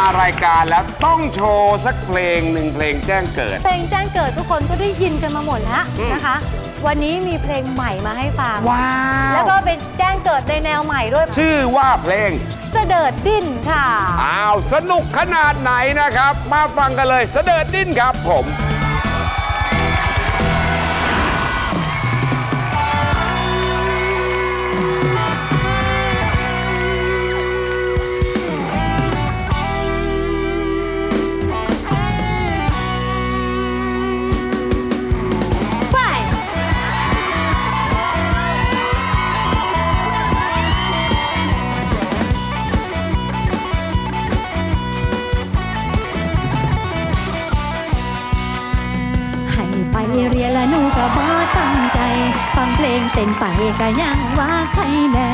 ารายการแล้วต้องโชว์สักเพลงหนึ่งเพลงแจ้งเกิด เพลงแจ้งเกิดทุกคนก็ได้ยินกันมาหมดแล้วอืม นะคะ วันนี้มีเพลงใหม่มาให้ฟัง ว้าแล้ววก็เป็นแจ้งเกิดในแนวใหม่ด้วยชื่อว่าเพลง เสดิร์ดดิ้นค่ะ อ้าว สนุกขนาดไหนนะครับ มาฟังกันเลยเสดิร์ดดิ้นครับผม เรียนและหนูก็บ่ตั้งใจฟังเพลงเต้นไปก็ยังว่าใครแน่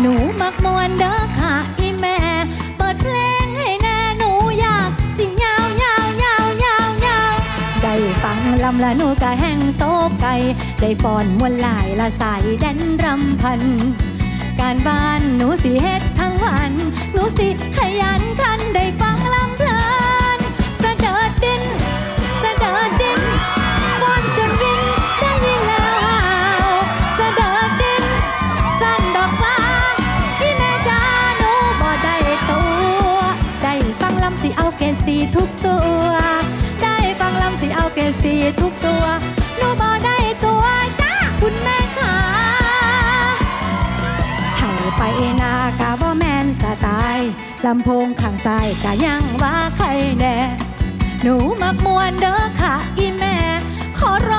หนูมักมวนเด้อค่ะอีแม่ เปิดเพลงให้แน่หนูอยากสิยาวยาวยาวยาวยาวได้ฟังลำละหนูก็แห้งโตไก่ได้ฟอนมวนหลายละสายแดนรำพัน การบ้านหนูสิเฮ็ดทั้งวัน หนูสิขยันขันได้ฟั ทุกตัวหนูบอได้ตัวจ้าคุณแม่ค่ะให้ไปนากาบ่แมนสไตล์ลำโพงข้างซ้ายกะยังว่าใครแน่ หนูมักมวนเด้อค่ะอีแม่ขอร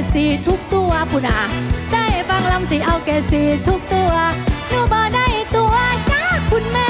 กสีทุกตัวพุ่นอะได้ฟังลำสีเอาเกสีทุกตัวหนูบ่ได้ตัวจ้าคุณแม่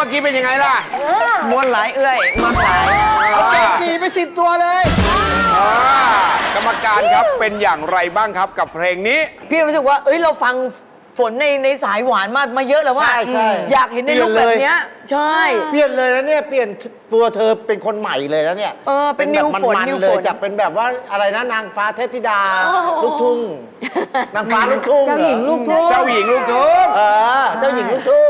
มื่อกี้เป็นยังไงล่ะม้วนหลายเอื้อยมาหลายเอาเกรดจีไปสิบตัวเลย อ่ากรรมการครับเป็นอย่างไรบ้างครับกับเพลงนี้ พี่รู้สึกว่า เอ้ย เราฟังฝนในในสายหวานมามาเยอะแล้วว่าใช่ใช่อยากเห็นในลุคเปลี่แบยนเลยบเนี้ย ใช่ เปลี่ยนเลยแล้วเนี่ยเปลี่ยนตัวเธอเป็นคนใหม่เลยแล้วเนี่ยเออเป็นแบบนิวฝนมันิวๆเลฝยน จากเป็นแบบว่าอะไรนะนางฟ้าเทพธิดาลูกทุ่งนางฟ้าลูกทุ่งเจ้าหญิงลูกทุ่งเจ้าหญิงลูกทุ่งเออเจ้าหญิงลูกทุ่ง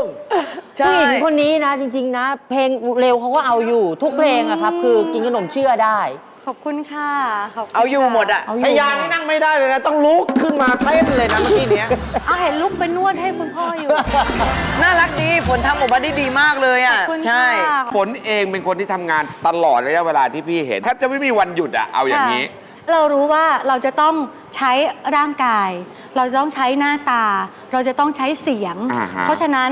ใช่ ผู้หญิงคนนี้นะจริง ๆ นะ เพลงเร็วเขาก็เอาอยู่ทุกเพลงอะครับ คือกินขนมเชื่อได้ ขอบคุณค่ะขบคุณเอาอยู่หมดอะเอาอพยู่ยานนี่นั่งไม่ได้เลยนะ ต้องลุกขึ้นมาเต้นเลยนะเมื่อกี้เนี้ย เอาเห็นลุกเป็นนวดให้คุณพ่ออยู่ น่ารักดีฝนทำออกมาได้ดีมากเลยขออะบคุณใช่ค่ะฝนเองเป็นคนที่ทำงานตลอดระยะเวลาที่พี่เห็นแทบจะไม่มีวันหยุดอะเอาอย่างนี้ ค่ะเรารู้ว่าเราจะต้องใช้ร่างกาย เราจะต้องใช้หน้าตา เราจะต้องใช้เสียง อ่าฮะเพราะฉะนั้น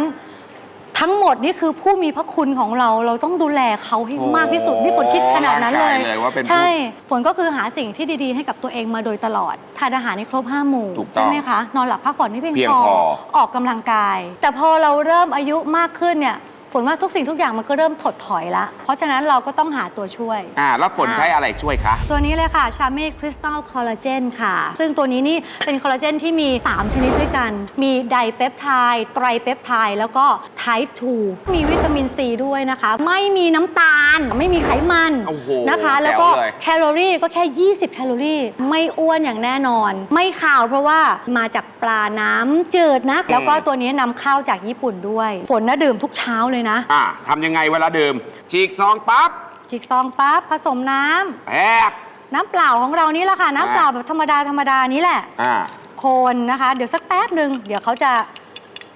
ทั้งหมดนี่คือผู้มีพระคุณของเราเราต้องดูแลเขาให้โอ้มากที่สุดนี่ฝนคิดขนาดนั้นเลยร่างกายเลยว่าเป็นผู้ใช่ฝนก็คือหาสิ่งที่ดีๆ ให้กับตัวเองมาโดยตลอดทานอาหารให้ครบห้าหมู่ถูกต้องใช่ไหมคะนอนหลับพักผ่อนให้เพียงเพียงพอพอออกกำลังกาย แต่พอเราเริ่มอายุมากขึ้นเนี่ย ฝนว่าทุกสิ่งทุกอย่างมันก็เริ่มถดถอยละเพราะฉะนั้นเราก็ต้องหาตัวช่วย อ่าแล้วฝนใช้อะไรช่วยคะ ตัวนี้เลยค่ะชาเม่คริสตัลคอลลาเจนค่ะ ซึ่งตัวนี้นี่เป็นคอลลาเจนที่มี 3 ชนิดด้วยกัน มีไดเปปไทด์ไตรเปปไทด์แล้วก็ไทป์2มีวิตามินซีด้วยนะคะ ไม่มีน้ำตาล ไม่มีไขมันโอ้โหนะคะแจ๋วแล้วก็เลย แคลอรี่ก็แค่ 20 แคลอรี่ ไม่อ้วนอย่างแน่นอน ไม่ขาวเพราะว่ามาจากปลาน้ำจืดนะแล้วก็ตัวนี้นำเข้าจากญี่ปุ่นด้วย ฝนนะดื่มทุกเช้าเลยนะ อ่าทำยังไงเวลาดื่ม ฉีกซองปั๊บจิกซองปั๊บผสมน้ำแอบน้ำเปล่าของเรานี่แหละค่ะ น้ำเปล่าแบบธรรมดาธรรมดานี้แหละ อ่า คนนะคะ เดี๋ยวสักแป๊บหนึ่งเดี๋ยวเขาจะ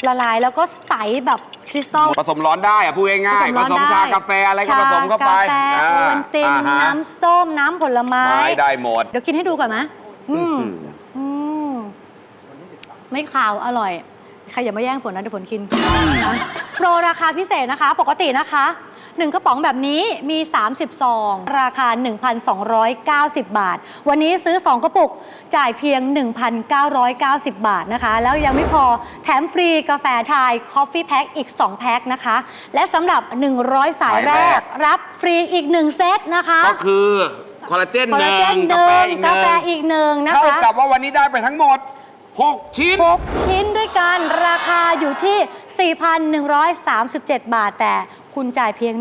ละลายแล้วก็ใสแบบคริสตัล ผสมร้อนได้อะพูดง่ายๆผสมชากาแฟอะไรก็ผสมเข้าไปชากาแฟอ่โอวัลติน อ่าฮะน้ำส้ม น้ำผลไม้ไม้ได้หมด เดี๋ยวกินให้ดูก่อนไหมอืมอื้อหืออืมไม่ขาวอร่อย ใครอย่ามาแย่งฝนนะเดี๋ยวฝนกินนะโปรราคาพิเศษนะคะ ปกตินะคะหนึ่งกระป๋องแบบนี้มี 30ซองราคา 1,290 บาท วันนี้ซื้อ 2 กระปุกจ่ายเพียง 1,990 บาทนะคะ แล้วยังไม่พอแถมฟรีกาแฟชายคอฟฟี่แพ็คอีก 2 แพ็คนะคะ และสำหรับ 100 สายแรสายแรกกรับฟรีอีก 1 เซตนะคะ ก็คือคอลลาเจนคอลหลานึ่เจนงหกาแฟนึ่งอีกหกานึ่แฟงอีกหนึ่งนะเท่าคะ กับว่าวันนี้ได้ไปทั้งหมด 6 ชิ้น 6 ชิ้นด้วยกันราคาอยู่ที่ 4,137 บาทแต่ คุณจ่ายเพียง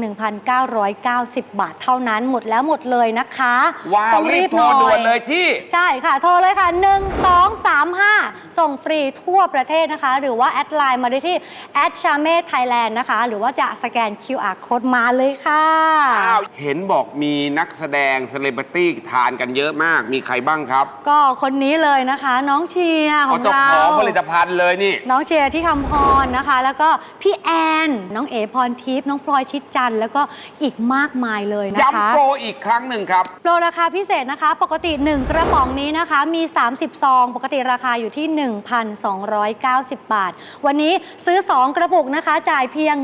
1,990 บาทเท่านั้นหมดแล้วหมดเลยนะคะว้าวต้องรีบโทรหด่วนอเลยที่ ใช่ค่ะ โทรเลยค่ะ 1 2 3 5 ส่งฟรีทั่วประเทศนะคะ หรือว่าแอดไลน์มาได้ที่แอดชาเม่ไทยแลนด์นะคะ หรือว่าจะสแกน QR code มาเลยค่ะ อ้าวเห็นบอกมีนักแสดงเซเลบริตี้ทานกันเยอะมาก มีใครบ้างครับก็คนนี้เลยนะคะ น้องเชียร์ของเจ้าเรา ของผลิตภัณฑ์เลยนี่ น้องเชียร์ที่คำพรนะคะ แล้วก็พี่แอน น้องเอพรทิพย์น้องพลอยชิดจันทร์แล้วก็อีกมากมายเลยนะคะย้ำโปรอีกครั้งหนึ่งครับ โปรราคาพิเศษนะคะ ปกติ 1 กระป๋องนี้นะคะ มี 30 ซอง ปกติราคาอยู่ที่ 1,290 บาท วันนี้ซื้อ 2 กระปุกนะคะ จ่ายเพียง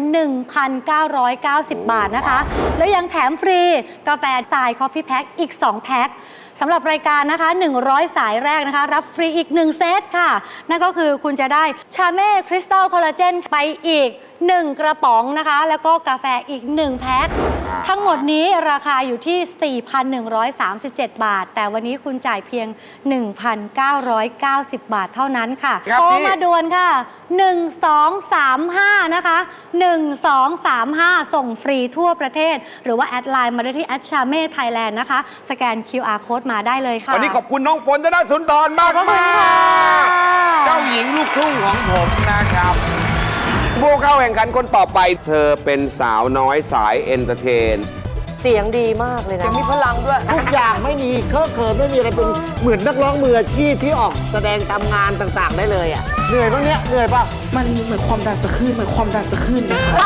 1,990 บาทนะคะ แล้วยังแถมฟรีกาแฟทรายคอฟฟี่แพ็คอีก 2 แพ็คสำหรับรายการนะคะ 100 สายแรกนะคะ รับฟรีอีก 1 เซตค่ะ นั่นก็คือคุณจะได้ชาเม่คริสตัลคอลลาเจนไปอีก 1 กระป๋องนะคะ แล้วก็กาแฟอีก 1 แพ็ค ทั้งหมดนี้ราคาอยู่ที่ 4,137 บาท แต่วันนี้คุณจ่ายเพียง 1,990 บาทเท่านั้นค่ะครับโทรพี่ มาด่วนค่ะ 1235 นะคะ 1235 ส่งฟรีทั่วประเทศ หรือว่าแอดไลน์มาได้ที่แอดชาเม่ไทยแลนด์นะคะ สแกน QR code มาได้เลยค่ะ วันนี้ขอบคุณน้องฝนธนสุนทรมากขอบคุณมาค่ะกเจ้าหญิงลูกทุ่งของผมนะครับ ผู้เข้าแข่งขันคนต่อไปเธอเป็นสาวน้อยสายเอนเตอร์เทน เสียงดีมากเลยนะ มีพลังด้วย ทุกอย่างไม่มีเคอะเขินไม่มีอะไรเป็นเหมือนนักร้องมืออาชีพที่ออกแสดงตามงานต่างๆ ได้เลยอะเหนื่อยบ้างเนี้ยเหนื่อยป่ะมันเหมือนความดันจะขึ้นเหมือนความดันจะขึ้นนะคะ